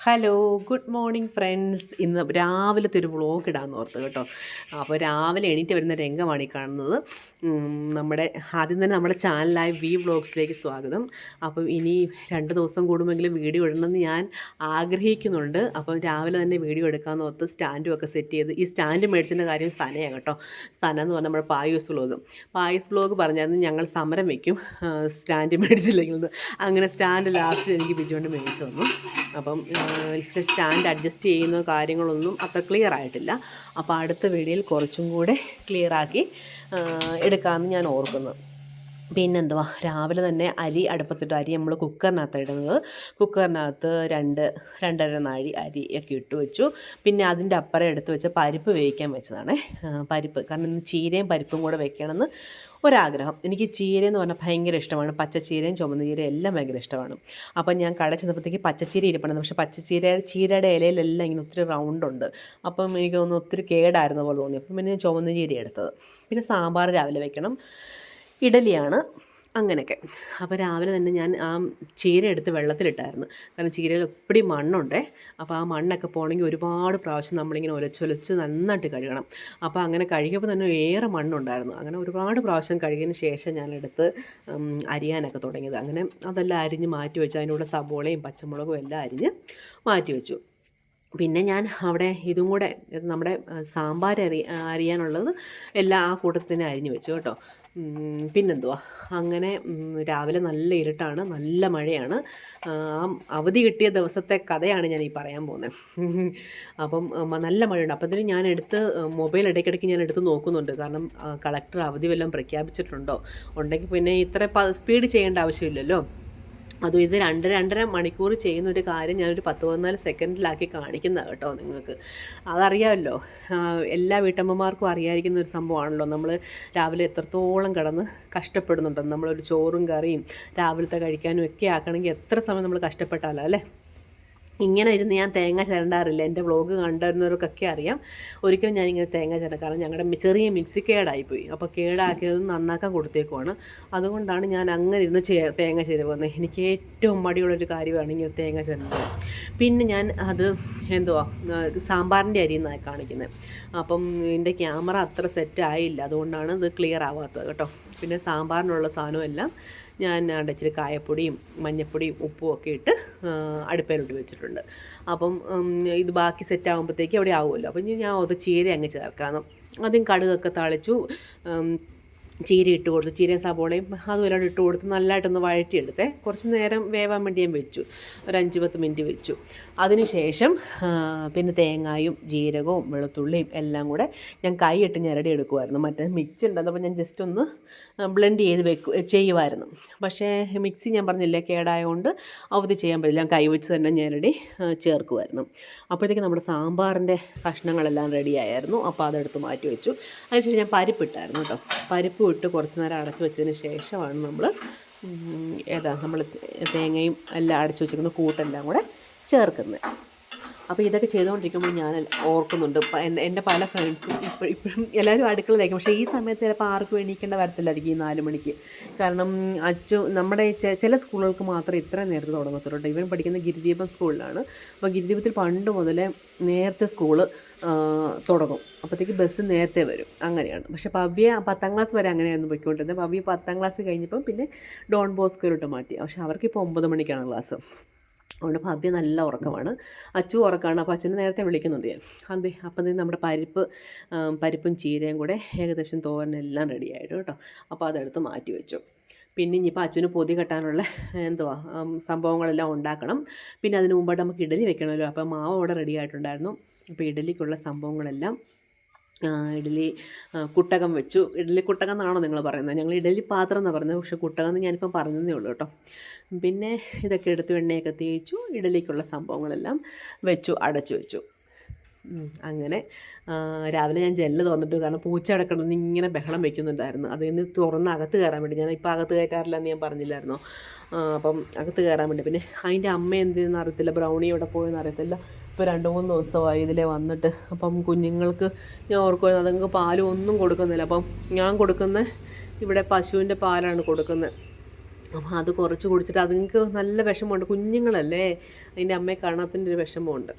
Hello good morning friends ഇന്ന് രാവിലത്തെ ഒരു വ്ളോഗ് ഇടാമെന്ന് ഓർത്ത് കേട്ടോ. അപ്പോൾ രാവിലെ എണീറ്റ് വരുന്ന രംഗമാണ് ഈ കാണുന്നത്. നമ്മുടെ ആദ്യം തന്നെ നമ്മുടെ ചാനലായ വി വ്ളോഗ്സിലേക്ക് സ്വാഗതം. അപ്പം ഇനി രണ്ട് ദിവസം കൂടുമെങ്കിലും വീഡിയോ ഇടണമെന്ന് ഞാൻ ആഗ്രഹിക്കുന്നുണ്ട്. അപ്പം രാവിലെ തന്നെ വീഡിയോ എടുക്കാമെന്ന് ഓർത്ത് സ്റ്റാൻഡും ഒക്കെ സെറ്റ് ചെയ്ത് ഈ സ്റ്റാൻഡ് മേടിച്ചതിന്റെ കാര്യം സ്ഥനയാണ് കേട്ടോ. സ്ഥന എന്ന് പറഞ്ഞാൽ നമ്മുടെ പായൂസ് വ്ളോഗ് പായൂസ് വ്ളോഗ് പറഞ്ഞാൽ ഞങ്ങൾ സമരം വയ്ക്കും സ്റ്റാൻഡ് മേടിച്ചില്ലെങ്കിൽ. അങ്ങനെ സ്റ്റാൻഡ് ലാസ്റ്റ് എനിക്ക് ബിജുകൊണ്ട് മേടിച്ചു തന്നു. അപ്പം സ്റ്റാൻഡ് അഡ്ജസ്റ്റ് ചെയ്യുന്ന കാര്യങ്ങളൊന്നും അത്ര ക്ലിയർ ആയിട്ടില്ല. അപ്പോൾ അടുത്ത വീഡിയോയിൽ കുറച്ചും കൂടെ ക്ലിയറാക്കി എടുക്കാമെന്ന് ഞാൻ ഓർക്കുന്നു. പിന്നെന്തുവാ? രാവിലെ തന്നെ അരി അടുപ്പത്തിട്ട് അരി നമ്മൾ കുക്കറിനകത്ത് ഇടുന്നത്. കുക്കറിനകത്ത് രണ്ട് രണ്ടര നാഴി അരി ഒക്കെ ഇട്ട് വെച്ചു. പിന്നെ അതിന്റെ അപ്പുറം എടുത്ത് വെച്ച പരിപ്പ് വേവിക്കാൻ വെച്ചതാണ്. പരിപ്പ്. കാരണം ചീരയും പരിപ്പും കൂടെ വെക്കണമെന്ന് ഒരാഗ്രഹം. എനിക്ക് ചീര എന്ന് പറഞ്ഞാൽ ഭയങ്കര ഇഷ്ടമാണ്. പച്ചച്ചീരയും ചുമന്ന ചീരയും എല്ലാം ഭയങ്കര ഇഷ്ടമാണ്. അപ്പം ഞാൻ കട ചെന്നപ്പോഴത്തേക്ക് പച്ചച്ചീര ഇരിപ്പുണ്ട് പക്ഷേ പച്ചച്ചീര ചീരയുടെ ഇലയിലെല്ലാം ഇങ്ങനെ ഒത്തിരി റൗണ്ടുണ്ട് അപ്പം എനിക്ക് തോന്നുന്നു ഒത്തിരി കേടായിരുന്ന പോലെ തോന്നി. അപ്പം പിന്നെ ഞാൻ ചുവന്ന ചീര എടുത്തത്. പിന്നെ സാമ്പാർ രാവിലെ വെക്കണം. ഇഡലിയാണ് അങ്ങനെയൊക്കെ. അപ്പോൾ രാവിലെ തന്നെ ഞാൻ ആ ചീര എടുത്ത് വെള്ളത്തിലിട്ടായിരുന്നു. കാരണം ചീരയിൽ ഒപ്പിടി മണ്ണുണ്ടേ. അപ്പോൾ ആ മണ്ണൊക്കെ പോകണമെങ്കിൽ ഒരുപാട് പ്രാവശ്യം നമ്മളിങ്ങനെ ഒലച്ചൊലച്ച് നന്നായിട്ട് കഴുകണം. അപ്പോൾ അങ്ങനെ കഴുകിയപ്പോൾ തന്നെ ഏറെ മണ്ണുണ്ടായിരുന്നു. അങ്ങനെ ഒരുപാട് പ്രാവശ്യം കഴുകിയതിന് ശേഷം ഞാനെടുത്ത് അരിയാനൊക്കെ തുടങ്ങിയത്. അങ്ങനെ അതെല്ലാം അരിഞ്ഞ് മാറ്റി വെച്ചു അതിനുള്ള സബോളയും പച്ചമുളകും എല്ലാം അരിഞ്ഞ് മാറ്റി വെച്ചു. പിന്നെ ഞാൻ അവിടെ ഇതും കൂടെ നമ്മുടെ സാമ്പാർ അരി അരിയാനുള്ളത് എല്ലാം ആ തന്നെ അരിഞ്ഞു വെച്ചു കേട്ടോ. പിന്നെന്തുവാ? അങ്ങനെ രാവിലെ നല്ല ഇരുട്ടാണ് നല്ല മഴയാണ്. ആ അവധി കിട്ടിയ ദിവസത്തെ കഥയാണ് ഞാൻ ഈ പറയാൻ പോകുന്നത്. അപ്പം നല്ല മഴയുണ്ട്. അപ്പത്തേനും ഞാൻ എടുത്ത് മൊബൈൽ ഇടയ്ക്കിടയ്ക്ക് ഞാൻ എടുത്ത് നോക്കുന്നുണ്ട്. കാരണം കളക്ടർ അവധി വല്ലതും പ്രഖ്യാപിച്ചിട്ടുണ്ടോ? ഉണ്ടെങ്കിൽ പിന്നെ ഇത്ര സ്പീഡ് ചെയ്യേണ്ട ആവശ്യമില്ലല്ലോ. അതും ഇത് രണ്ട് രണ്ടര മണിക്കൂർ ചെയ്യുന്ന ഒരു കാര്യം ഞാനൊരു പത്ത് പതിനാല് സെക്കൻഡിലാക്കി കാണിക്കുന്ന കേട്ടോ നിങ്ങൾക്ക്. അതറിയാമല്ലോ. എല്ലാ വീട്ടമ്മമാർക്കും അറിയാതിരിക്കുന്ന ഒരു സംഭവമാണല്ലോ. നമ്മൾ രാവിലെ എത്രത്തോളം കിടന്ന് കഷ്ടപ്പെടുന്നുണ്ടെന്ന്. നമ്മളൊരു ചോറും കറിയും രാവിലത്തെ കഴിക്കാനും ഒക്കെ ആക്കണമെങ്കിൽ എത്ര സമയം നമ്മൾ കഷ്ടപ്പെട്ടാലോ അല്ലേ? ഇങ്ങനെ ഇരുന്ന് ഞാൻ തേങ്ങ ചിരണ്ടാറില്ല. എന്റെ വ്ളോഗ് കണ്ടുവരുന്നവർക്കൊക്കെ അറിയാം. ഒരിക്കലും ഞാനിങ്ങനെ തേങ്ങ ചിരണ്ട കാരണം ഞങ്ങളുടെ ചെറിയ മിക്സി കേടായിപ്പോയി. അപ്പോൾ കേടാക്കിയത് നന്നാക്കാൻ കൊടുത്തേക്കുവാണ്. അതുകൊണ്ടാണ് ഞാൻ അങ്ങനെ ഇരുന്ന് ചേ തേങ്ങ ചിരവുന്നത് എനിക്ക് ഏറ്റവും മടിയുള്ളൊരു കാര്യമാണ് ഇങ്ങനെ തേങ്ങ ചിരണ്ടത്. പിന്നെ ഞാൻ അത് എന്തുവാ സാമ്പാറിന്റെ അരി എന്നാണ് കാണിക്കുന്നത് അപ്പം എന്റെ ക്യാമറ അത്ര സെറ്റ് ആയില്ല അതുകൊണ്ടാണ് ഇത് ക്ലിയർ ആവാത്തത് കേട്ടോ. പിന്നെ സാമ്പാറിനുള്ള സാധനമെല്ലാം ഞാൻ അവിടെ ഇച്ചിരി കായപ്പൊടിയും മഞ്ഞപ്പൊടിയും ഉപ്പും ഒക്കെ ഇട്ട് അടുപ്പേലോട്ട് വെച്ചിട്ടുണ്ട്. അപ്പം ഇത് ബാക്കി സെറ്റ് ആകുമ്പോഴത്തേക്ക് അവിടെ ആവുമല്ലോ. അപ്പം ഞാൻ അത് ചീര അങ്ങ് ചേർക്കാം. ആദ്യം കടുകൊക്കെ തളിച്ചു ചീര ഇട്ട് കൊടുത്തു. ചീര സബോളയും അതും എല്ലാം ഇട്ട് കൊടുത്ത് നല്ലതായിട്ടൊന്ന് വഴറ്റിയെടുത്തേ. കുറച്ച് നേരം വേവാൻ വേണ്ടി ഞാൻ വെച്ചു. ഒരു അഞ്ച് പത്ത് മിനിറ്റ് വെച്ചു. അതിനുശേഷം പിന്നെ തേങ്ങായും ജീരകവും വെളുത്തുള്ളിയും എല്ലാം കൂടെ ഞാൻ കൈയിട്ട് ഞെരടി എടുക്കുമായിരുന്നു മറ്റേ മിക്സി ഉണ്ടെന്നപ്പോൾ ഞാൻ ജസ്റ്റ് ഒന്ന് ബ്ലെൻഡ് ചെയ്ത് വെക്കു ചെയ്യുമായിരുന്നു പക്ഷേ മിക്സി ഞാൻ പറഞ്ഞില്ലേ കേടായതുകൊണ്ട് അവധി ചെയ്യാൻ പറ്റില്ല. ഞാൻ കൈ വെച്ച് തന്നെ ഞെരടി ചേർക്കുമായിരുന്നു അപ്പോഴത്തേക്ക് നമ്മുടെ സാമ്പാറിന്റെ കഷ്ണങ്ങളെല്ലാം റെഡി ആയിരുന്നു. അപ്പോൾ അതെടുത്ത് മാറ്റി വെച്ചു. അതിനുശേഷം ഞാൻ പരിപ്പ് ഇട്ടായിരുന്നു കേട്ടോ. പരിപ്പ് ഇട്ട് കുറച്ച് നേരം അടച്ച് വെച്ചതിന് ശേഷമാണ് നമ്മൾ ഏതാ നമ്മൾ തേങ്ങയും എല്ലാം അടച്ചു വെച്ചിരിക്കുന്ന കൂട്ടെല്ലാം കൂടെ ചേർക്കുന്നത്. അപ്പോൾ ഇതൊക്കെ ചെയ്തുകൊണ്ടിരിക്കുമ്പോൾ ഞാൻ ഓർക്കുന്നുണ്ട്. എന്റെ പല ഫ്രണ്ട്സും ഇപ്പോഴും ഇപ്പോഴും എല്ലാവരും അടുക്കളയിലായിരിക്കും. പക്ഷേ ഈ സമയത്ത് ചിലപ്പോൾ ആർക്കും എണീക്കേണ്ട വരത്തില്ലായിരിക്കും ഈ നാല് മണിക്ക്. കാരണം അച്ചു നമ്മുടെ ചില സ്കൂളുകൾക്ക് മാത്രമേ ഇത്ര നേരത്തെ തുടങ്ങത്തുള്ളൂ ഇവൻ പഠിക്കുന്ന ഗിരിദീപം സ്കൂളിലാണ്. അപ്പോൾ ഗിരിദീപത്തിൽ പണ്ട് മുതലേ നേരത്തെ സ്കൂൾ തുടങ്ങും. അപ്പോഴത്തേക്ക് ബസ് നേരത്തെ വരും. അങ്ങനെയാണ്. പക്ഷേ പവ്യ പത്താം ക്ലാസ് വരെ അങ്ങനെയായിരുന്നു പോയിക്കൊണ്ടിരുന്നത്. പവ്യ പത്താം ക്ലാസ് കഴിഞ്ഞപ്പം പിന്നെ ഡോൺ ബോസ്കോയിലോട്ട് മാറ്റി. പക്ഷേ അവർക്കിപ്പോൾ ഒമ്പത് മണിക്കാണ് ക്ലാസ്. അതുകൊണ്ട് ഭാബ്യ നല്ല ഉറക്കമാണ്. അച്ചു ഉറക്കമാണ് അപ്പോൾ അച്ഛനെ നേരത്തെ വിളിക്കുന്നുണ്ട് ഞാൻ. അതെ അപ്പം തന്നെ നമ്മുടെ പരിപ്പ് പരിപ്പും ചീരയും കൂടെ ഏകദേശം തോരനെല്ലാം റെഡി ആയിട്ട് കേട്ടോ. അപ്പോൾ അതെടുത്ത് മാറ്റി വെച്ചു. പിന്നെ ഇനിയിപ്പോൾ അച്ഛന് പൊതി കെട്ടാനുള്ള എന്തുവാ സംഭവങ്ങളെല്ലാം ഉണ്ടാക്കണം. പിന്നെ അതിന് മുമ്പായിട്ട് നമുക്ക് ഇഡലി വെക്കണമല്ലോ. അപ്പോൾ മാവ് അവിടെ റെഡി ആയിട്ടുണ്ടായിരുന്നു അപ്പോൾ ഇഡലിക്കുള്ള സംഭവങ്ങളെല്ലാം ഇഡലി കുട്ടകം വെച്ചു. ഇഡലി കുട്ടകം എന്നാണോ നിങ്ങൾ പറയുന്നത്? ഞങ്ങൾ ഇഡലി പാത്രം എന്നാണ് പറയുന്നത്. പക്ഷേ കുട്ടകം എന്ന് ഞാനിപ്പോൾ പറഞ്ഞതേ ഉള്ളൂ കേട്ടോ. പിന്നെ ഇതൊക്കെ എടുത്ത് എണ്ണയൊക്കെ തേച്ചു ഇഡലിക്കുള്ള സംഭവങ്ങളെല്ലാം വെച്ചു അടച്ചു വെച്ചു. അങ്ങനെ രാവിലെ ഞാൻ ജെല്ല് തുറന്നിട്ട് കാരണം പൂച്ച അടക്കണമെന്ന് ഇങ്ങനെ ബഹളം വെക്കുന്നുണ്ടായിരുന്നു. അതിൽ നിന്ന് തുറന്ന് അകത്ത് കയറാൻ വേണ്ടി ഞാൻ ഇപ്പോൾ അകത്ത് കയറ്റാറില്ല എന്ന് ഞാൻ പറഞ്ഞില്ലായിരുന്നോ? അപ്പം അകത്ത് കയറാൻ വേണ്ടി. പിന്നെ അതിന്റെ അമ്മ എന്ത് അറിയത്തില്ല? ബ്രൗണി എവിടെ പോയെന്ന് അറിയത്തില്ല? ഇപ്പോൾ രണ്ട് മൂന്ന് ദിവസമായി ഇതിലെ വന്നിട്ട്. അപ്പം കുഞ്ഞുങ്ങൾക്ക് ഞാൻ ഓർക്കുമായിരുന്നു അതുങ്ങൾക്ക് പാലും ഒന്നും കൊടുക്കുന്നില്ല. അപ്പം ഞാൻ കൊടുക്കുന്ന ഇവിടെ പശുവിന്റെ പാലാണ് കൊടുക്കുന്നത്. അപ്പം അത് കുറച്ച് കുടിച്ചിട്ട് അതുങ്ങൾക്ക് നല്ല വിഷമമുണ്ട്. കുഞ്ഞുങ്ങളല്ലേ? അതിന്റെ അമ്മയെ കാണാത്തതിന്റെ ഒരു വിഷമമുണ്ട്.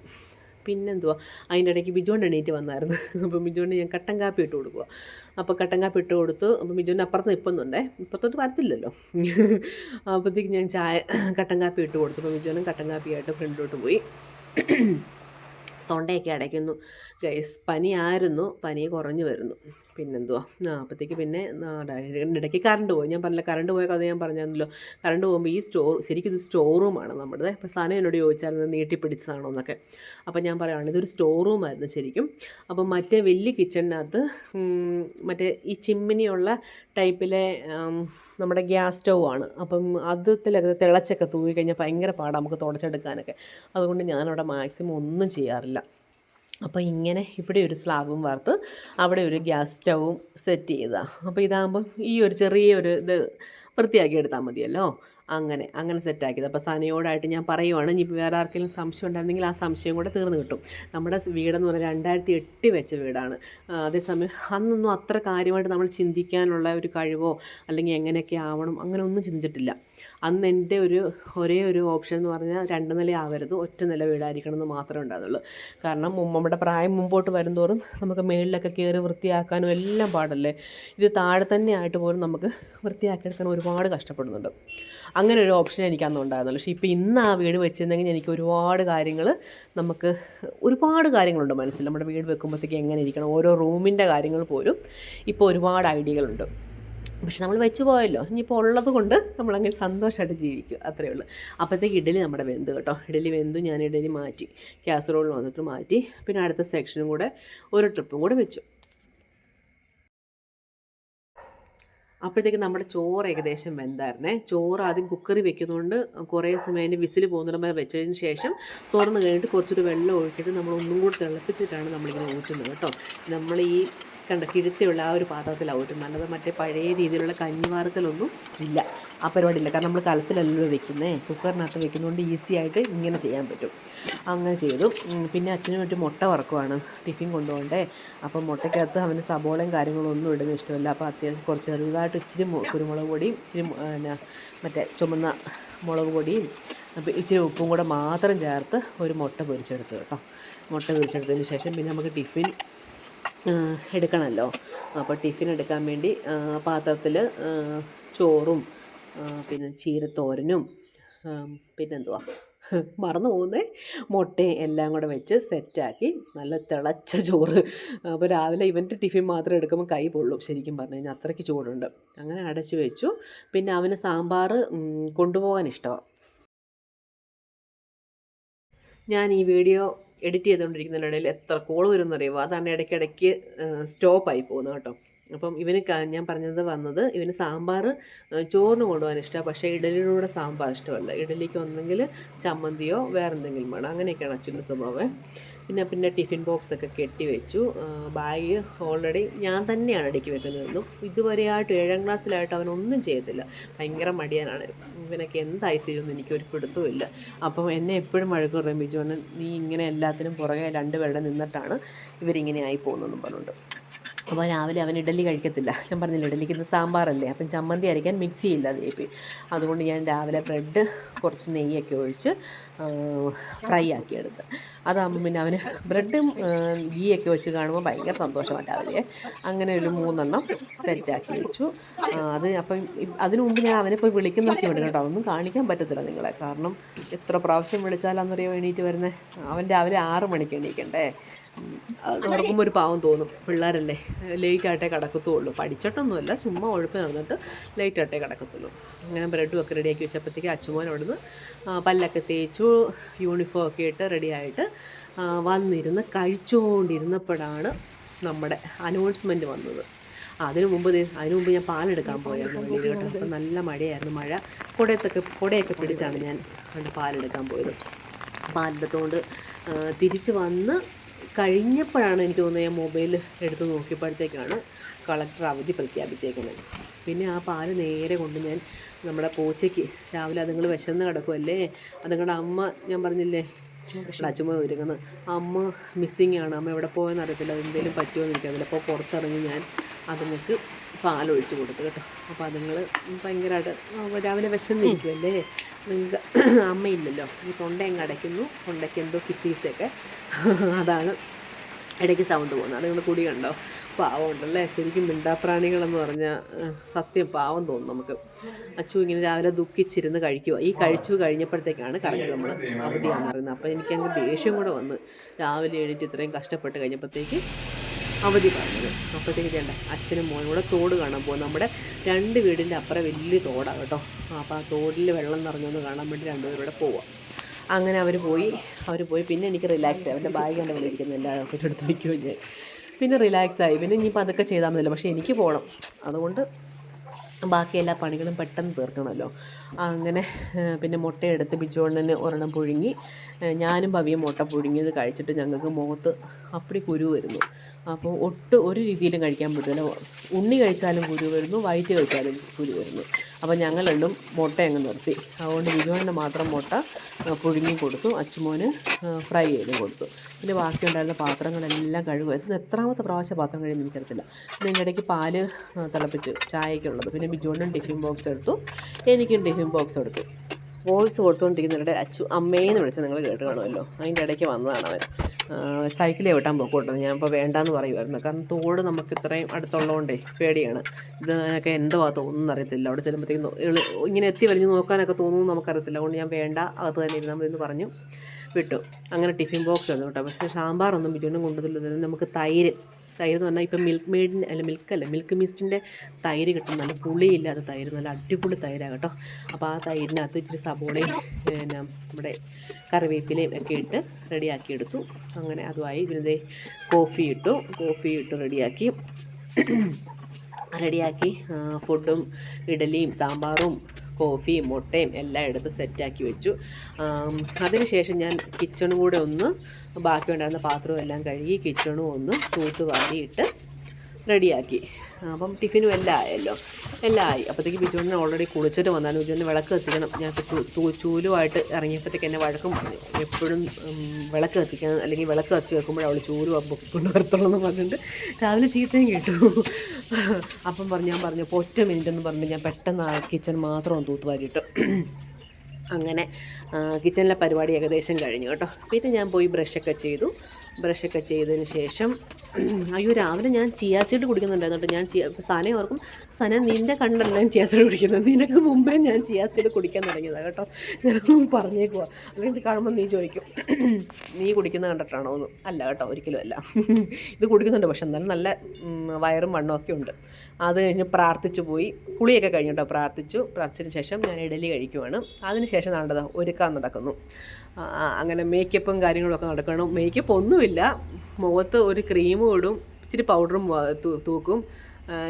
പിന്നെന്തുവാ? അതിന്റെ ഇടയ്ക്ക് ബിജോണ്ട് എണീറ്റ് വന്നായിരുന്നു. അപ്പം ബിജോണ്ട് ഞാൻ കട്ടൻ കാപ്പി ഇട്ട് കൊടുക്കുക അപ്പോൾ കട്ടൻ കാപ്പി ഇട്ട് കൊടുത്തു അപ്പം ബിജോണ്ട് അപ്പുറത്ത് നിൽപ്പുന്നുണ്ടേ ഇപ്പത്തോട്ട് വരത്തില്ലല്ലോ. അപ്പോഴത്തേക്ക് ഞാൻ ചായ കട്ടൻ കാപ്പി ഇട്ട് കൊടുത്തു. അപ്പം ബിജോനും കട്ടൻ കാപ്പിയായിട്ട് ഫ്രണ്ടിലോട്ട് പോയി. തൊണ്ടയൊക്കെ അടയ്ക്കുന്നു. ഗൈസ് പനിയായിരുന്നു. പനി കുറഞ്ഞു വരുന്നു. പിന്നെന്തുവാ? ആ അപ്പോഴത്തേക്ക് പിന്നെ ഇടയ്ക്ക് കറണ്ട് പോയി. ഞാൻ പറഞ്ഞില്ല കറണ്ട് പോയ കഥ ഞാൻ പറഞ്ഞാലോ കറണ്ട് പോകുമ്പോൾ ഈ സ്റ്റോർ ശരിക്കും ഇത് സ്റ്റോർ റൂമാണ് നമ്മുടെ ഇപ്പോൾ സാധനം എന്നോട് ചോദിച്ചായിരുന്നു നീട്ടിപ്പിടിച്ചതാണോ എന്നൊക്കെ. അപ്പോൾ ഞാൻ പറയുകയാണ് ഇതൊരു സ്റ്റോർ റൂമായിരുന്നു ശരിക്കും. അപ്പോൾ മറ്റേ വലിയ കിച്ചണിനകത്ത് മറ്റേ ഈ ചിമ്മിനിയുള്ള ടൈപ്പിലെ നമ്മുടെ ഗ്യാസ് സ്റ്റൗ ആണ്. അപ്പം അതിലൊക്കെ തിളച്ചൊക്കെ തൂവി കഴിഞ്ഞാൽ ഭയങ്കര പാടാണ് നമുക്ക് തുടച്ചെടുക്കാനൊക്കെ. അതുകൊണ്ട് ഞാനവിടെ മാക്സിമം ഒന്നും ചെയ്യാറില്ല. അപ്പോൾ ഇങ്ങനെ ഇവിടെ ഒരു സ്ലാബും വാർത്ത് അവിടെ ഒരു ഗ്യാസ് സ്റ്റൗവും സെറ്റ് ചെയ്താണ് അപ്പോൾ ഇതാകുമ്പം ഈ ഒരു ചെറിയൊരു ഇത് വൃത്തിയാക്കി എടുത്താൽ മതിയല്ലോ. അങ്ങനെ അങ്ങനെ സെറ്റാക്കിയത് അപ്പോൾ സനയോടായിട്ട് ഞാൻ പറയുവാണ് ഇനി വേറെ ആർക്കെങ്കിലും സംശയം ഉണ്ടായിരുന്നെങ്കിൽ ആ സംശയം കൂടെ തീർന്നു കിട്ടും. നമ്മുടെ വീടെന്ന് പറഞ്ഞാൽ രണ്ടായിരത്തി എട്ട് വെച്ച വീടാണ്. അതേസമയം അന്നൊന്നും അത്ര കാര്യമായിട്ട് നമ്മൾ ചിന്തിക്കാനുള്ള ഒരു കഴിവോ അല്ലെങ്കിൽ എങ്ങനെയൊക്കെ ആവണം അങ്ങനെ ഒന്നും ചിന്തിച്ചിട്ടില്ല. അന്ന് എന്റെ ഒരു ഒരേ ഒരു ഓപ്ഷൻ എന്ന് പറഞ്ഞാൽ രണ്ട് നില ആവരുത് ഒറ്റ നില വീടായിരിക്കണം എന്ന് മാത്രമേ ഉണ്ടാകുള്ളൂ കാരണം നമ്മുടെ പ്രായം മുമ്പോട്ട് വരുന്തോറും നമുക്ക് മേളിലൊക്കെ കയറി വൃത്തിയാക്കാനും എല്ലാം പാടല്ലേ? ഇത് താഴെ തന്നെ ആയിട്ട് പോലും നമുക്ക് വൃത്തിയാക്കിയെടുക്കാൻ ഒരുപാട് കഷ്ടപ്പെടുന്നുണ്ട്. അങ്ങനെ ഒരു ഓപ്ഷൻ എനിക്ക് അന്ന് ഉണ്ടായിരുന്നുള്ളൂ. പക്ഷേ ഇപ്പോൾ ഇന്ന് ആ വീട് വെച്ചിരുന്നെങ്കിൽ എനിക്ക് ഒരുപാട് കാര്യങ്ങൾ നമുക്ക് ഒരുപാട് കാര്യങ്ങളുണ്ട് മനസ്സിൽ. നമ്മുടെ വീട് വെക്കുമ്പോഴത്തേക്ക് എങ്ങനെ ഇരിക്കണം ഓരോ റൂമിന്റെ കാര്യങ്ങൾ പോലും ഇപ്പോൾ ഒരുപാട് ഐഡിയകളുണ്ട്. പക്ഷെ നമ്മൾ വെച്ച് പോയല്ലോ. ഇനിയിപ്പോൾ ഉള്ളത് കൊണ്ട് നമ്മളങ്ങനെ സന്തോഷമായിട്ട് ജീവിക്കും. അത്രയേ ഉള്ളൂ. അപ്പോഴത്തേക്ക് ഇഡലി നമ്മുടെ വെന്ത് കേട്ടോ. ഇഡലി വെന്തു ഞാൻ ഇഡലി മാറ്റി. കാസറോളിൽ വന്നിട്ട് മാറ്റി. പിന്നെ അടുത്ത സെക്ഷനും കൂടെ ഒരു ട്രിപ്പും കൂടെ വെച്ചു. അപ്പോഴത്തേക്ക് നമ്മുടെ ചോറ് ഏകദേശം വെന്തായിരുന്നേ. ചോറ് ആദ്യം കുക്കറി വെക്കുന്നതുകൊണ്ട് കുറേ സമയം അതിന്റെ വിസിൽ പോകുന്നിടം വരെ വെച്ചതിന് ശേഷം തുറന്ന് കഴിഞ്ഞിട്ട് കുറച്ചൊരു വെള്ളം ഒഴിച്ചിട്ട് നമ്മൾ ഒന്നും കൂടി തിളപ്പിച്ചിട്ടാണ് നമ്മളിങ്ങനെ ഊറ്റുന്നത് കേട്ടോ. നമ്മൾ ഈ കണ്ട കിഴുത്തിയുള്ള ആ ഒരു പാത്രത്തിലാണ് ഊറ്റുന്നത് നല്ലത്. മറ്റേ പഴയ രീതിയിലുള്ള കഞ്ഞി വാർക്കലൊന്നും ഇല്ല. ആ പരിപാടിയില്ല കാരണം നമ്മൾ കലത്തിലല്ലോ വെക്കുന്നേ. കുക്കറിനകത്ത് വെക്കുന്നതുകൊണ്ട് ഈസി ആയിട്ട് ഇങ്ങനെ ചെയ്യാൻ പറ്റും. അങ്ങനെ ചെയ്തു. പിന്നെ അച്ഛനും വേണ്ടി മുട്ട വറക്കുവാണ്. ടിഫിൻ കൊണ്ടുപോകണ്ടേ. അപ്പം മുട്ടയ്ക്കകത്ത് അവന് സബോളയും കാര്യങ്ങളും ഒന്നും ഇടുന്ന ഇഷ്ടമല്ല. അപ്പോൾ അത്യാവശ്യം കുറച്ച് ചെറുതായിട്ട് ഇച്ചിരി കുരുമുളക് പൊടിയും ഇച്ചിരി പിന്നെ മറ്റേ ചുമന്ന മുളക് പൊടിയും അപ്പോൾ ഇച്ചിരി ഉപ്പും കൂടെ മാത്രം ചേർത്ത് ഒരു മുട്ട പൊരിച്ചെടുത്തു കേട്ടോ. മുട്ട പൊരിച്ചെടുത്തതിന് ശേഷം പിന്നെ നമുക്ക് ടിഫിൻ എടുക്കണമല്ലോ അപ്പോൾ ടിഫിൻ എടുക്കാൻ വേണ്ടി പാത്രത്തിൽ ചോറും പിന്നെ ചീരത്തോരനും പിന്നെന്തുവാ? മറന്നു പോകുന്നേ. മുട്ടയും എല്ലാം കൂടെ വെച്ച് സെറ്റാക്കി നല്ല തിളച്ച ചോറ്. അപ്പോൾ രാവിലെ ഇവന്റെ ടിഫിൻ മാത്രം എടുക്കുമ്പോൾ കൈ പൊള്ളും ശരിക്കും പറഞ്ഞു കഴിഞ്ഞാൽ അത്രയ്ക്ക് ചൂടുണ്ട്. അങ്ങനെ അടച്ച് വെച്ചു. പിന്നെ അവന് സാമ്പാർ കൊണ്ടുപോകാൻ ഇഷ്ടമാണ് ഞാൻ ഈ വീഡിയോ എഡിറ്റ് ചെയ്തുകൊണ്ടിരിക്കുന്നതിനിടയിൽ എത്ര കോൾ വരുമെന്ന് അറിയുമോ അതാണ് ഇടയ്ക്കിടയ്ക്ക് സ്റ്റോപ്പായി പോകുന്നത് കേട്ടോ. അപ്പം ഇവന് ഞാൻ പറഞ്ഞത് വന്നത് ഇവന് സാമ്പാർ ചോറിന് കൊണ്ടുപോകാൻ ഇഷ്ടമാണ് പക്ഷേ ഇഡലിയുടെ സാമ്പാർ ഇഷ്ടമല്ല. ഇഡലിക്ക് ഒന്നെങ്കിൽ ചമ്മന്തിയോ വേറെന്തെങ്കിലും വേണം. അങ്ങനെയൊക്കെയാണ് അച്ഛന്റെ സ്വഭാവം. പിന്നെ പിന്നെ ടിഫിൻ ബോക്സ് ഒക്കെ കെട്ടി വെച്ചു. ബാഗ് ഓൾറെഡി ഞാൻ തന്നെയാണ് ഇടയ്ക്ക് വെക്കുന്നതെന്നും ഇതുവരെയായിട്ട് ഏഴാം ക്ലാസ്സിലായിട്ട് അവനൊന്നും ചെയ്യത്തില്ല. ഭയങ്കര മടിയാനാണ്. ഇവനൊക്കെ എന്തായിത്തീരുമെന്ന് എനിക്കൊരു പിടുത്തമില്ല അപ്പം എന്നെ എപ്പോഴും വഴക്ക് പറയും ബിജുവന് നീ ഇങ്ങനെ എല്ലാത്തിനും പുറകെ രണ്ട് രണ്ടുപേരുടെ നിന്നിട്ടാണ് ഇവരിങ്ങനെ ആയി പോകുന്നതെന്നും പറഞ്ഞുകൊണ്ട്. അപ്പോൾ രാവിലെ അവൻ ഇഡലി കഴിക്കത്തില്ല. ഞാൻ പറഞ്ഞില്ല ഇഡലിക്ക് ഇന്ന് സാമ്പാറല്ലേ? അപ്പം ചമ്മന്തി അരയ്ക്കാൻ മിക്സി ഇല്ല ദേപ്പി അതുകൊണ്ട് ഞാൻ രാവിലെ ബ്രെഡ് കുറച്ച് നെയ്യൊക്കെ ഒഴിച്ച് ഫ്രൈ ആക്കി എടുത്ത് അതാകുമ്പോൾ പിന്നെ അവന് ബ്രെഡും ഗീയൊക്കെ വെച്ച് കാണുമ്പോൾ ഭയങ്കര സന്തോഷമാണ് രാവിലെ. അങ്ങനെ ഒരു മൂന്നെണ്ണം സെറ്റാക്കി വെച്ചു. അത് അപ്പം അതിനു മുമ്പ് ഞാൻ അവനെ പോയി വിളിക്കുന്നൊക്കെ ഉണ്ട് കേട്ടോ. അതൊന്നും കാണിക്കാൻ പറ്റത്തില്ല നിങ്ങളെ. കാരണം എത്ര പ്രാവശ്യം വിളിച്ചാലാന്നറിയോ വേണ്ടിയിട്ട് വരുന്നത് അവൻ രാവിലെ ആറ് മണിക്ക് എണീക്കണ്ടേ? ഓർക്കുമ്പോൾ ഒരു പാവം തോന്നും. പിള്ളേരല്ലേ ലേറ്റ് ആയിട്ടേ കിടക്കത്തുള്ളൂ. പഠിച്ചിട്ടൊന്നുമല്ല ചുമ്മാ ഒഴുപ്പ് നടന്നിട്ട് ലേറ്റ് ആയിട്ടേ കിടക്കത്തുള്ളൂ. അങ്ങനെ ബ്രെഡും ഒക്കെ റെഡിയാക്കി വെച്ചപ്പോഴത്തേക്ക് അവിടുന്ന് പല്ലൊക്കെ തേച്ചു യൂണിഫോം ഒക്കെ ഇട്ട് റെഡിയായിട്ട് വന്നിരുന്ന് കഴിച്ചുകൊണ്ടിരുന്നപ്പോഴാണ് നമ്മുടെ അനൗൺസ്മെന്റ് വന്നത്. അതിനു മുമ്പ് അതിനു മുമ്പ് ഞാൻ പാലെടുക്കാൻ പോയായിരുന്നു വെളിയിൽ കേട്ടോ അപ്പം നല്ല മഴയായിരുന്നു. മഴ കുടയത്തൊക്കെ കുടയൊക്കെ പിടിച്ചാണ് ഞാൻ അവിടെ പാലെടുക്കാൻ പോയത്. പാലെടുത്തുകൊണ്ട് തിരിച്ച് വന്ന് കഴിഞ്ഞപ്പോഴാണ് എനിക്ക് തോന്നുന്നത് ഞാൻ മൊബൈൽ എടുത്ത് നോക്കിയപ്പോഴത്തേക്കാണ് കളക്ടർ അവധി പ്രഖ്യാപിച്ചേക്കുന്നത്. പിന്നെ ആ പാൽ നേരെ കൊണ്ട് ഞാൻ നമ്മുടെ പൂച്ചയ്ക്ക് രാവിലെ അതുങ്ങൾ വിശന്ന് കിടക്കുമല്ലേ അതുങ്ങളുടെ അമ്മ ഞാൻ പറഞ്ഞില്ലേ അച്ഛമ്മ ഒരുങ്ങുന്നത് അമ്മ മിസ്സിങ് ആണ്. അമ്മ എവിടെ പോയെന്ന് അറിയത്തില്ല. എന്തെങ്കിലും പറ്റുമോ എന്ന് എനിക്കറിയില്ല അപ്പോൾ പുറത്തിറങ്ങി ഞാൻ അതുങ്ങൾക്ക് പാലൊഴിച്ച് കൊടുത്തു കേട്ടോ. അപ്പോൾ അതുങ്ങൾ ഭയങ്കരമായിട്ട് രാവിലെ വിശന്നിരിക്കുമല്ലേ നിങ്ങൾക്ക് അമ്മയില്ലല്ലോ. ഈ തൊണ്ട അങ്ങ് അടയ്ക്കുന്നു. തൊണ്ടയ്ക്ക് എന്തോ അതാണ് ഇടയ്ക്ക് സൗണ്ട് പോകുന്നത്. അതുങ്ങൾ കുടി കണ്ടോ? പാവം ഉണ്ടല്ലേ ശരിക്കും മിണ്ടാപ്രാണികളെന്ന് പറഞ്ഞാൽ സത്യം പാവം തോന്നും നമുക്ക്. അച്ചു ഇങ്ങനെ രാവിലെ ദുഃഖിച്ചിരുന്ന് കഴിക്കുക ഈ കഴിച്ചു കഴിഞ്ഞപ്പോഴത്തേക്കാണ് കറക്റ്റ് നമ്മൾ അവധിയാന്ന് പറയുന്നത് അപ്പോൾ എനിക്കങ്ങ് ദേഷ്യം കൂടെ വന്ന് രാവിലെ എഴുന്നേറ്റ് ഇത്രയും കഷ്ടപ്പെട്ട് കഴിഞ്ഞപ്പോഴത്തേക്ക് അവധി പറഞ്ഞത്. അപ്പോഴത്തേക്ക് ചെയ്യണ്ട അച്ഛനും മോനും കൂടെ തോട് കാണാൻ പോകും. നമ്മുടെ രണ്ട് വീടിന്റെ അപ്പുറം വലിയ തോടാണ് കേട്ടോ. അപ്പോൾ ആ തോടിൽ വെള്ളം നിറഞ്ഞൊന്ന് കാണാൻ വേണ്ടി രണ്ടുപേരൂടെ പോവാം. അങ്ങനെ അവർ പോയി അവർ പോയി. പിന്നെ എനിക്ക് റിലാക്സ് അവന്റെ ബാഗ് കണ്ട് വിളിക്കുന്നത് അവരുടെ അടുത്ത് വയ്ക്കുമോ ഞാൻ. പിന്നെ റിലാക്സ് ആയി. പിന്നെ ഇനിയിപ്പോൾ അതൊക്കെ ചെയ്താൽ മതിയല്ലോ. പക്ഷേ എനിക്ക് പോകണം അതുകൊണ്ട് ബാക്കി എല്ലാ പണികളും പെട്ടെന്ന് തീർക്കണമല്ലോ. അങ്ങനെ പിന്നെ മുട്ടയെടുത്ത് ബിജോണ്ണന് ഒരെണ്ണം പുഴുങ്ങി. ഞാനും ഭവിയും മുട്ട പുഴുങ്ങിയത് കഴിച്ചിട്ട് ഞങ്ങൾക്ക് മുഖത്ത് അപ്പടി കുരു വരുന്നു. അപ്പോൾ ഒട്ട് ഒരു രീതിയിലും കഴിക്കാൻ പറ്റില്ല ഉണ്ണി കഴിച്ചാലും കുരു വരുന്നു വൈറ്റ് കഴിച്ചാലും കുരു വരുന്നു. അപ്പോൾ ഞങ്ങൾ രണ്ടും മുട്ട അങ്ങ് നിർത്തി. അതുകൊണ്ട് ബിജോണ്ണന് മാത്രം മുട്ട പുഴുങ്ങി കൊടുത്തു. അച്ചുമോന് ഫ്രൈ ചെയ്ത് കൊടുത്തു. പിന്നെ ബാക്കിയുണ്ടായിരുന്ന പാത്രങ്ങളെല്ലാം കഴുകും ഇത് എത്രാമത്തെ പ്രാവശ്യം പാത്രം കഴിയുന്ന എനിക്കറിയത്തില്ല. പിന്നെ ഇടയ്ക്ക് പാൽ തിളപ്പിച്ച് ചായക്കുള്ളത് പിന്നെ ബിജോണ്ടും ടിഫിൻ ബോക്സ് എടുത്തു. എനിക്കും ടിഫിൻ ബോക്സ് എടുത്തു. വോയിസ് കൊടുത്തുകൊണ്ടിരിക്കുന്നവരുടെ അച്ചു അമ്മേന്ന് വിളിച്ച് നിങ്ങൾ കേട്ട് കാണുമല്ലോ. അതിന്റെ ഇടയ്ക്ക് വന്നതാണ് അവൻ സൈക്കിൾ ചവിട്ടാൻ പോക്കോട്ടെ. ഞാൻ ഇപ്പോൾ വേണ്ടാന്ന് പറയുമായിരുന്നു കാരണം തോട് നമുക്ക് ഇത്രയും അടുത്തുള്ളതുകൊണ്ടേ പേടിയാണ്. ഇതൊക്കെ എന്തുവാ തോന്നുന്നു അറിയത്തില്ല. അവിടെ ചെല്ലുമ്പോഴത്തേക്കും ഇങ്ങനെ എത്തി വലിഞ്ഞ് നോക്കാനൊക്കെ തോന്നുന്നു നമുക്കറിയത്തില്ല. അതുകൊണ്ട് ഞാൻ വേണ്ട അകത്ത് തന്നെ ഇരുന്നാൽ മതി എന്ന് പറഞ്ഞു വിട്ടു. അങ്ങനെ ടിഫിൻ ബോക്സ് വന്നു കേട്ടോ. പക്ഷേ സാമ്പാറൊന്നും ബിജുവിനും കൊണ്ടുവന്നില്ല. നമുക്ക് തൈര് തൈര് എന്ന് പറഞ്ഞാൽ ഇപ്പം മിൽക്ക് മെയ്ഡിൻ അല്ല മിൽക്ക് അല്ല മിൽക്ക് മിസ്റ്റിന്റെ തൈര് കിട്ടും. നല്ല പുളിയില്ലാത്ത തൈര് നല്ല അടിപൊളി തൈരാണ് കേട്ടോ. അപ്പോൾ ആ തൈരിനകത്ത് ഇച്ചിരി സബോളയും പിന്നെ നമ്മുടെ കറിവേപ്പിലയും ഒക്കെ ഇട്ട് റെഡിയാക്കി എടുത്തു. അങ്ങനെ അതുമായി പിന്നെ കോഫി ഇട്ടു. കോഫി ഇട്ട് റെഡിയാക്കി. റെഡിയാക്കി ഫുഡും ഇഡലിയും സാമ്പാറും കോഫിയും മുട്ടയും എല്ലാം എടുത്ത് സെറ്റാക്കി വെച്ചു. അതിനുശേഷം ഞാൻ കിച്ചണും കൂടെ ഒന്ന് ബാക്കി ഉണ്ടായിരുന്ന പാത്രവും എല്ലാം കഴുകി കിച്ചണും ഒന്ന് തൂത്ത് വാരിയിട്ട് റെഡിയാക്കി അപ്പം ടിഫിനും എല്ലാം ആയല്ലോ എല്ലാം ആയി അപ്പോഴത്തേക്ക് ബിജുവിനെ ഓൾറെഡി കുളിച്ചിട്ട് വന്നാലും ബിജുവിന് വിളക്ക് കത്തിക്കണം. ഞാൻ ചൂലുമായിട്ട് ഇറങ്ങിയപ്പോഴത്തേക്ക് എന്നെ വഴക്കും എപ്പോഴും വിളക്ക് കത്തിക്കണം അല്ലെങ്കിൽ വിളക്ക് കത്തി വെക്കുമ്പോൾ അവൾ അപ്പം കൊണ്ട് വരത്തുള്ളൂ എന്ന് പറഞ്ഞിട്ട് രാവിലെ ചീത്തയും കേട്ടു. അപ്പം പറഞ്ഞു ഞാൻ പറഞ്ഞു ഒറ്റ മിനിറ്റ് എന്ന് പറഞ്ഞു ഞാൻ പെട്ടെന്ന് ആ കിച്ചൺ മാത്രം ഒന്ന് തൂത്ത് വാരിയിട്ടു. അങ്ങനെ കിച്ചണിലെ പരിപാടി ഏകദേശം കഴിഞ്ഞു കേട്ടോ. പിന്നെ ഞാൻ പോയി ബ്രഷൊക്കെ ചെയ്തു. ബ്രഷൊക്കെ ചെയ്തതിന് ശേഷം അയ്യോ രാവിലെ ഞാൻ ചിയാസീഡ് കുടിക്കുന്നുണ്ടായിരുന്നു ഞാൻ ചിയ ഓർക്കും സന നിന്റെ കണ്ടല്ല ഞാൻ ചിയാസീഡ് കുടിക്കുന്നത്? നിനക്ക് മുമ്പേ ഞാൻ ചിയാസീഡ് കുടിക്കാൻ തുടങ്ങിയതാണ് കേട്ടോ. ഞാൻ പറഞ്ഞേക്കുക അല്ലെങ്കിൽ കാണുമ്പോൾ നീ ചോദിക്കും നീ കുടിക്കുന്ന കണ്ടിട്ടാണോ എന്ന്. അല്ല കേട്ടോ ഒരിക്കലും അല്ല. ഇത് കുടിക്കുന്നുണ്ട് പക്ഷെ എന്നാലും നല്ല വയറും വണ്ണമൊക്കെ ഉണ്ട്. അത് കഴിഞ്ഞ് പ്രാർത്ഥിച്ചു പോയി. കുളിയൊക്കെ കഴിഞ്ഞു കേട്ടോ പ്രാർത്ഥിച്ചു. പ്രാർത്ഥിച്ചതിന് ശേഷം ഞാൻ ഇഡലി കഴിക്കുവാണ്. അതിന് ശേഷം നടന്നത് ഒരുക്കാൻ നടക്കുന്നു. അങ്ങനെ മേക്കപ്പും കാര്യങ്ങളൊക്കെ നടക്കണം. മേക്കപ്പ് ഒന്നുമില്ല. മുഖത്ത് ഒരു ക്രീമും ഇടും ഇച്ചിരി പൗഡറും തൂക്കും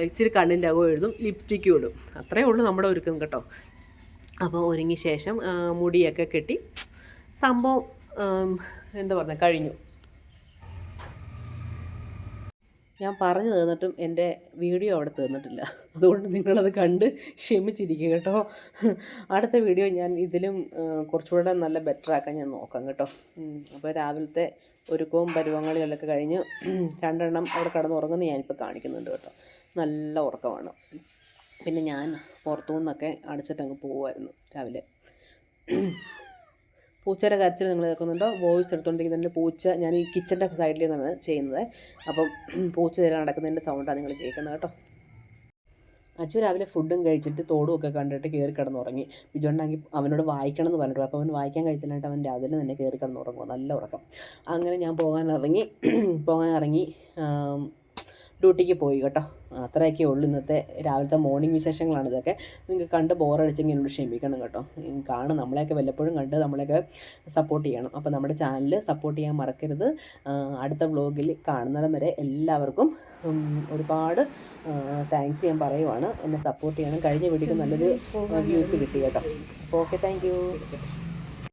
ഇച്ചിരി കണ്ണിന്റെ അകവും എഴുതും ലിപ്സ്റ്റിക്കും ഇടും. അത്രയേ ഉള്ളൂ നമ്മുടെ ഒരുക്കം കേട്ടോ. അപ്പോൾ ഒരുങ്ങിയ ശേഷം മുടിയൊക്കെ കെട്ടി സംഭവം എന്താ പറഞ്ഞ കഴിഞ്ഞു. ഞാൻ പറഞ്ഞു തീർന്നിട്ടും എന്റെ വീഡിയോ അവിടെ തീർന്നിട്ടില്ല അതുകൊണ്ട് നിങ്ങളത് കണ്ട് ക്ഷമിച്ചിരിക്കുക കേട്ടോ. അടുത്ത വീഡിയോ ഞാൻ ഇതിലും കുറച്ചുകൂടെ നല്ല ബെറ്റർ ആക്കാൻ ഞാൻ നോക്കാം കേട്ടോ. അപ്പോൾ രാവിലത്തെ ഒരുക്കവും പരുവങ്ങളിലൊക്കെ കഴിഞ്ഞ് രണ്ടെണ്ണം അവിടെ കിടന്നുറങ്ങുന്ന ഞാനിപ്പോൾ കാണിക്കുന്നുണ്ട് കേട്ടോ. നല്ല ഉറക്കമാണ്. പിന്നെ ഞാൻ പുറത്തു നിന്നൊക്കെ അടച്ചിട്ടങ്ങ് പോകുമായിരുന്നു രാവിലെ. പൂച്ചയുടെ കരച്ചിൽ നിങ്ങൾ കേൾക്കുന്നുണ്ടോ? വോയിസ് എടുത്തുകൊണ്ടിരിക്കുന്നതിന്റെ പൂച്ച. ഞാൻ ഈ കിച്ചന്റെ സൈഡിൽ നിന്നാണ് ചെയ്യുന്നത്. അപ്പം പൂച്ച നടക്കുന്നതിന്റെ സൗണ്ടാണ് നിങ്ങൾ കേൾക്കുന്നത് കേട്ടോ. അച്ചു രാവിലെ ഫുഡും കഴിച്ചിട്ട് തോടും ഒക്കെ കണ്ടിട്ട് കയറി കിടന്നുറങ്ങി. ബിജോണ്ടാങ്കി അവനോട് വായിക്കണം എന്ന് പറഞ്ഞിട്ട് അപ്പോൾ അവൻ വായിക്കാൻ കഴിച്ചില്ലായിട്ട് അവൻ രാവിലെ തന്നെ കയറി കിടന്നുറങ്ങുക നല്ല ഉറക്കം. അങ്ങനെ ഞാൻ പോകാൻ ഇറങ്ങി ഇറങ്ങി ഡ്യൂട്ടിക്ക് പോയി കേട്ടോ. അത്രയൊക്കെ ഉള്ളൂ ഇന്നത്തെ രാവിലത്തെ മോർണിംഗ് വിശേഷങ്ങളാണ് ഇതൊക്കെ. നിങ്ങൾക്ക് കണ്ട് ബോറടിച്ചെങ്കിൽ എന്നോട് ക്ഷമിക്കണം കേട്ടോ. കാണും. നമ്മളെയൊക്കെ വല്ലപ്പോഴും കണ്ട് നമ്മളെയൊക്കെ സപ്പോർട്ട് ചെയ്യണം. അപ്പോൾ നമ്മുടെ ചാനൽ സപ്പോർട്ട് ചെയ്യാൻ മറക്കരുത്. അടുത്ത വ്ലോഗിൽ കാണുന്നിടം വരെ എല്ലാവർക്കും ഒരുപാട് താങ്ക്സ് ഞാൻ പറയുവാണ്. എന്നെ സപ്പോർട്ട് ചെയ്യണം. കഴിഞ്ഞ വീട്ടിൽ നല്ലൊരു വ്യൂസ് കിട്ടി കേട്ടോ. അപ്പോൾ ഓക്കെ താങ്ക് യു